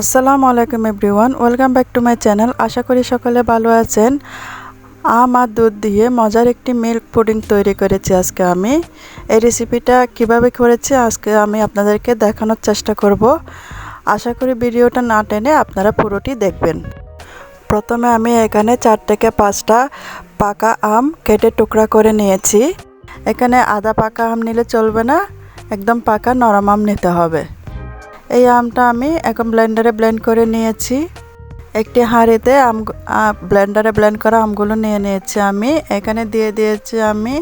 আসসালামু আলাইকুম everyone, welcome back to my channel. আশা করি সকলে ভালো আছেন। আম আর দুধ দিয়ে মজার একটি মিল্ক পুডিং তৈরি করেছি আজকে আমি। এই রেসিপিটা কীভাবে করেছি আজকে আমি আপনাদেরকে দেখানোর চেষ্টা করব। আশা করি ভিডিওটা না টেনে আপনারা পুরোটি দেখবেন। প্রথমে আমি এখানে চার থেকে পাঁচটা পাকা আম কেটে টুকরা করে নিয়েছি। এখানে আদা পাকা আম নিলে চলবে না, একদম পাকা নরম আম নিতে হবে। এই আমটা আমি এখন ব্লেন্ডারে ব্লেন্ড করে নিয়েছি। একটি হাঁড়িতে আম ব্লেন্ডারে ব্লেন্ড করা আমগুলো নিয়ে নিয়েছি আমি। এখানে দিয়ে দিয়েছি আমি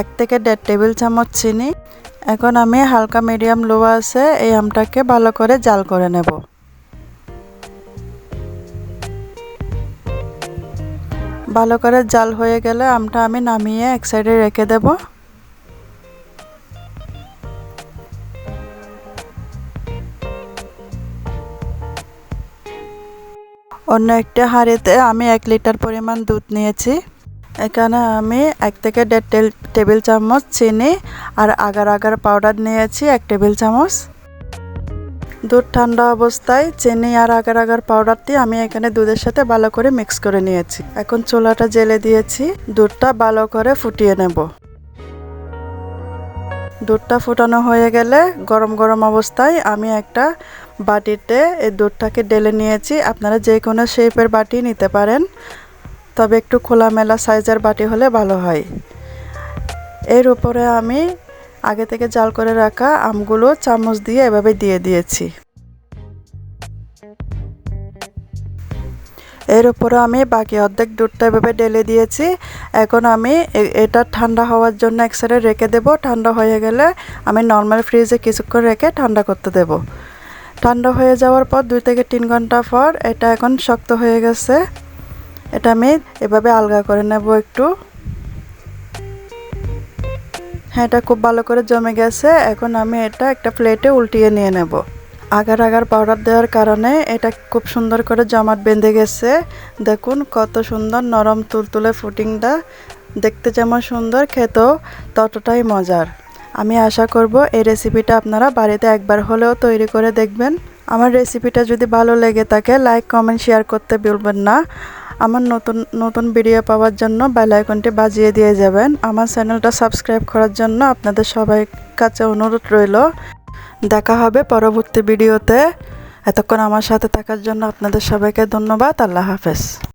এক থেকে দেড় টেবিল চামচ চিনি। এখন আমি হালকা মিডিয়াম লো আছে, এই আমটাকে ভালো করে জাল করে নেব। ভালো করে জাল হয়ে গেলে আমটা আমি নামিয়ে এক সাইডে রেখে দেবো। অন্য একটা হাঁড়িতে আমি এক লিটার পরিমাণ দুধ নিয়েছি। এখানে আমি এক থেকে দেড় টেবিল চামচ চিনি আর আগার আগার পাউডার নিয়েছি এক টেবিল চামচ। দুধ ঠান্ডা অবস্থায় চিনি আর আগার আগার পাউডার দিয়ে আমি এখানে দুধের সাথে ভালো করে মিক্স করে নিয়েছি। এখন চুলাটা জেলে দিয়েছি। দুধটা ভালো করে ফুটিয়ে নেব। দুধটা ফুটানো হয়ে গেলে গরম গরম অবস্থায় আমি একটা বাটিতে এই দুধটাকে ডেলে নিয়েছি। আপনারা যে কোনো শেপের বাটি নিতে পারেন, তবে একটু খোলামেলা সাইজের বাটি হলে ভালো হয়। এর উপরে আমি আগে থেকে জাল করে রাখা আমগুলো চামচ দিয়ে এভাবে দিয়ে দিয়েছি। এর উপরে আমি বাকি অর্ধেক দুধটা এভাবে ঢেলে দিয়েছি। এখন আমি এটা ঠান্ডা হওয়ার জন্য এক সাইডে রেখে দেব। ঠান্ডা হয়ে গেলে আমি নর্মাল ফ্রিজে কিছুক্ষণ রেখে ঠান্ডা করতে দেব। ঠান্ডা হয়ে যাওয়ার পর দুই থেকে তিন ঘণ্টা পর এটা এখন শক্ত হয়ে গেছে। এটা আমি এভাবে আলগা করে নেব একটু। হ্যাঁ এটা খুব ভালো করে জমে গেছে। এখন আমি এটা একটা প্লেটে উল্টিয়ে নিয়ে নেব। আগার আগার পাউডার দেওয়ার কারণে এটা খুব সুন্দর করে জমাট বেঁধে গেছে। দেখুন কত সুন্দর নরম তুলতুলে ফুটিংটা দেখতে যেমন সুন্দর, খেতেও ততটাই মজার। আমি আশা করব এই রেসিপিটা আপনারা বাড়িতে একবার হলেও তৈরি করে দেখবেন। আমার রেসিপিটা যদি ভালো লেগে থাকে লাইক কমেন্ট শেয়ার করতে ভুলবেন না। আমার নতুন নতুন ভিডিও পাওয়ার জন্য বেল আইকনটি বাজিয়ে দিয়ে যাবেন। আমার চ্যানেলটা সাবস্ক্রাইব করার জন্য আপনাদের সবাই কাছে অনুরোধ রইল। দেখা হবে পরবর্তী ভিডিওতে। এতক্ষণ আমার সাথে থাকার জন্য আপনাদের সবাইকে ধন্যবাদ। আল্লাহ হাফেজ।